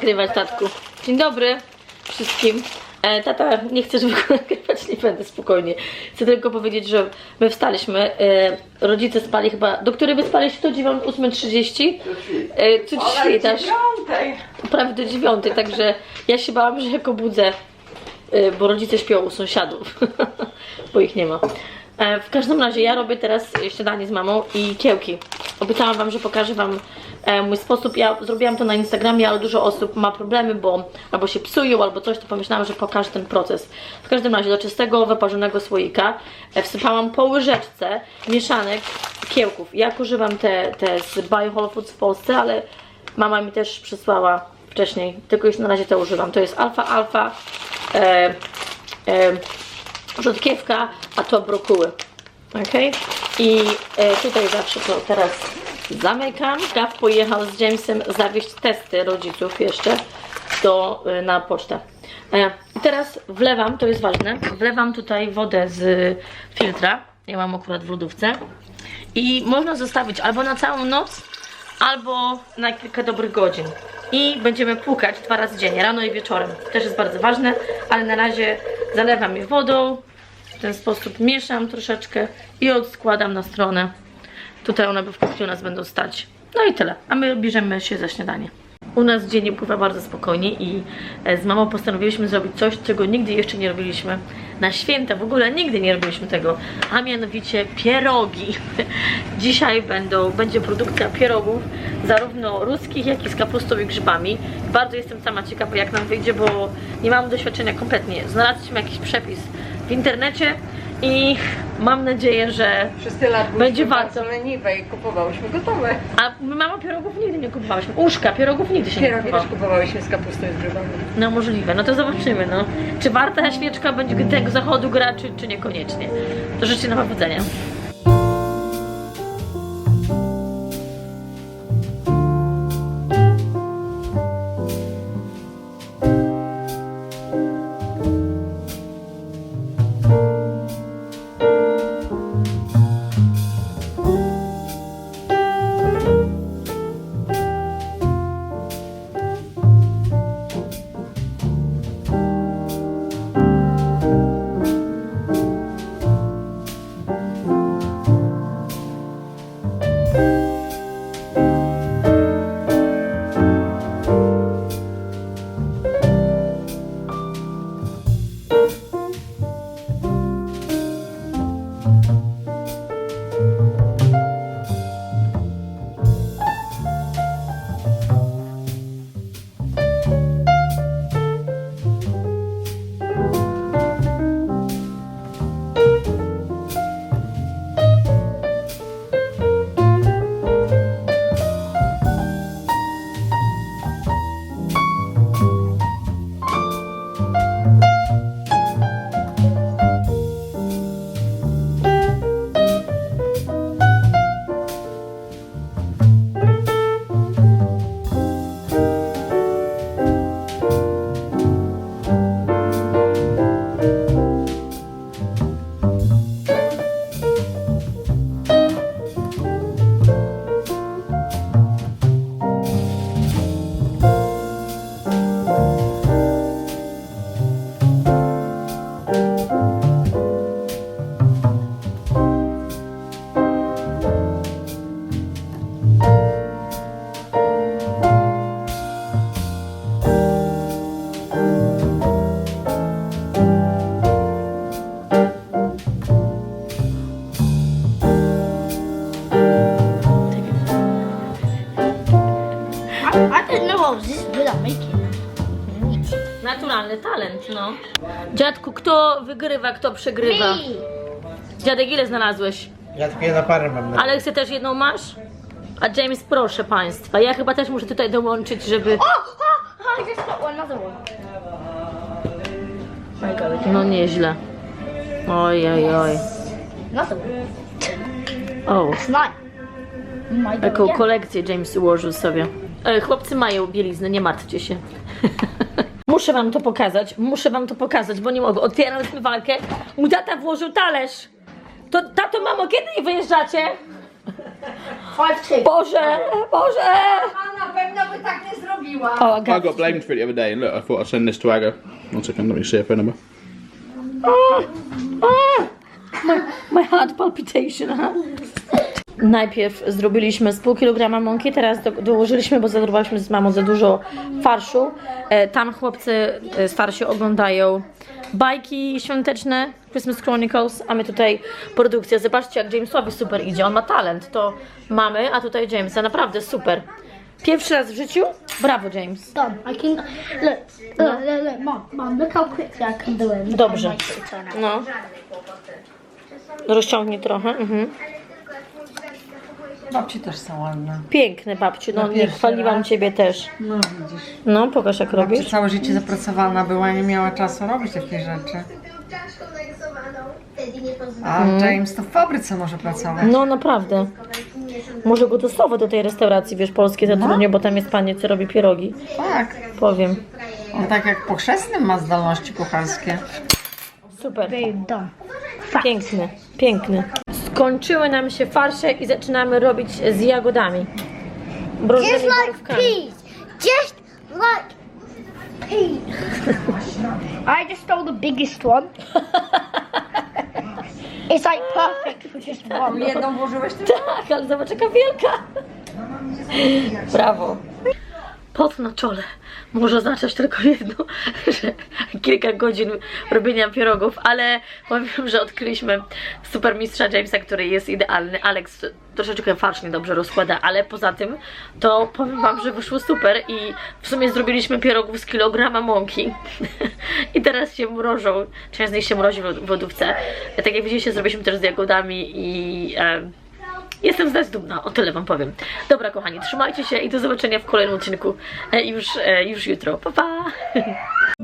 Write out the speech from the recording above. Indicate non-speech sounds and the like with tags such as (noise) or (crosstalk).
nagrywać, tatku. Dzień dobry wszystkim. E, tata, nie chcę, żeby go nagrywać, nie będę spokojnie. Chcę tylko powiedzieć, że my wstaliśmy, e, rodzice spali chyba, do której wy spaliście? Do 9, 8.30? E, co świtasz? Prawie do 9, także ja się bałam, że jak obudzę, e, bo rodzice śpią u sąsiadów, (laughs) bo ich nie ma. E, W każdym razie ja robię teraz śniadanie z mamą i kiełki. Obiecałam wam, że pokażę wam e, mój sposób. Ja zrobiłam to na Instagramie, ale dużo osób ma problemy, bo albo się psują, albo coś, to pomyślałam, że pokażę ten proces. W każdym razie do czystego, wyparzonego słoika e, wsypałam po łyżeczce mieszanek kiełków. Ja używam te, te z Bio Whole Foods w Polsce, ale mama mi też przysłała wcześniej, tylko już na razie to używam. To jest alfa alfa. E, e, rzodkiewka, a to brokuły. Ok? I e, tutaj zawsze to teraz zamykam. Gav pojechał z Jamesem zawieźć testy rodziców jeszcze do, e, na pocztę. E, I teraz wlewam, to jest ważne, wlewam tutaj wodę z filtra. Ja mam akurat w lodówce. I można zostawić albo na całą noc, albo na kilka dobrych godzin. I będziemy płukać dwa razy dziennie, rano i wieczorem. Też jest bardzo ważne, ale na razie zalewam je wodą. W ten sposób mieszam troszeczkę i odskładam na stronę. Tutaj one w kuchni u nas będą stać. No i tyle. A my bierzemy się za śniadanie. U nas dzień upływa bardzo spokojnie i e, z mamą postanowiliśmy zrobić coś, czego nigdy jeszcze nie robiliśmy. Na święta w ogóle nigdy nie robiliśmy tego, a mianowicie pierogi. (laughs) Dzisiaj będą, będzie produkcja pierogów, zarówno ruskich, jak i z kapustą i grzybami. Bardzo jestem sama ciekawa, jak nam wyjdzie, bo nie mam doświadczenia kompletnie. Znalazliśmy jakiś przepis w internecie i mam nadzieję, że Przez tyle lat Będzie warto. leniwe i kupowałyśmy gotowe. A my mama pierogów nigdy nie kupowałyśmy. Uszka, pierogów nigdy się nie Pierogi kupowało. też kupowałyśmy z kapustą i z grzybami. No możliwe, no to zobaczymy, no. Czy warta świeczka będzie tego zachodu gra, czy, czy niekoniecznie. To życzę na powodzenia. Naturalny talent, no. Dziadku, kto wygrywa, kto przegrywa? Dziadek, ile znalazłeś? Ja tylko jedna parę mam. Na... Aleksy też jedną masz? A James, proszę państwa, ja chyba też muszę tutaj dołączyć, żeby... Oh, oh, I just got another one. No nieźle. Oj, oj, oj. Another one. O, It's mine. My God, jaką yeah. kolekcję James ułożył sobie. E, chłopcy mają bieliznę, nie martwcie się. (laughs) muszę wam to pokazać, muszę wam to pokazać, bo nie mogę. Otwieram zmywarkę, mój tata włożył talerz. To, tato, mamo, kiedy wyjeżdżacie? Five two. Boże, Boże! A na pewno by tak nie zrobiła. O, I got blamed for it the other day, and look, I thought I'd send this to Aga. One second, let me see her phone number. My heart palpitation, aha. Najpierw zrobiliśmy z pół kilograma mąki, teraz do, dołożyliśmy, bo zadrobiliśmy z mamą za dużo farszu. E, tam chłopcy e, starsi oglądają bajki świąteczne, Christmas Chronicles, a my tutaj produkcja. Zobaczcie jak Jamesowi super idzie, on ma talent, to mamy, a tutaj Jamesa, naprawdę super. Pierwszy raz w życiu? Brawo James. Done. I can look, look, look, look, mom, mom, look how quickly I can do it. Look Dobrze. nice out. No. Rozciągnij trochę. Mhm. Babci też są ładne. Piękny babciu, no Na nie pierwszy chwaliłam raz. ciebie też. No widzisz. No, pokaż jak Babci robisz. całe życie zapracowana była, nie miała czasu robić takich rzeczy. A James to w fabryce może pracować. No naprawdę. Może go dostawa do tej restauracji, wiesz, polskiej zatrudnię, bo tam jest pani, co robi pierogi. Tak. Powiem. On tak jak po chrzestnym ma zdolności kucharskie. Super. Piękny, piękny. Skończyły nam się farsze i zaczynamy robić z jagodami. Just like peas. Just like peas. I just stole the biggest one. it's like perfect for just one. Jedną włożyłeś? Tak, ale zobacz jaka wielka. Brawo. Pot na czole może oznaczać tylko jedno, (laughs) że kilka godzin robienia pierogów, ale powiem, że odkryliśmy super mistrza Jamesa, który jest idealny. Alex troszeczkę farsz niedobrze rozkłada, ale poza tym to powiem wam, że wyszło super i w sumie zrobiliśmy pierogów z kilograma mąki (laughs) i teraz się mrożą, część z nich się mrozi w lodówce. Tak jak widzieliście, zrobiliśmy też z jagodami i... em, Jestem z nas dumna, o tyle wam powiem. Dobra kochani, trzymajcie się i do zobaczenia w kolejnym odcinku e, już, e, już jutro. Pa pa! (laughs)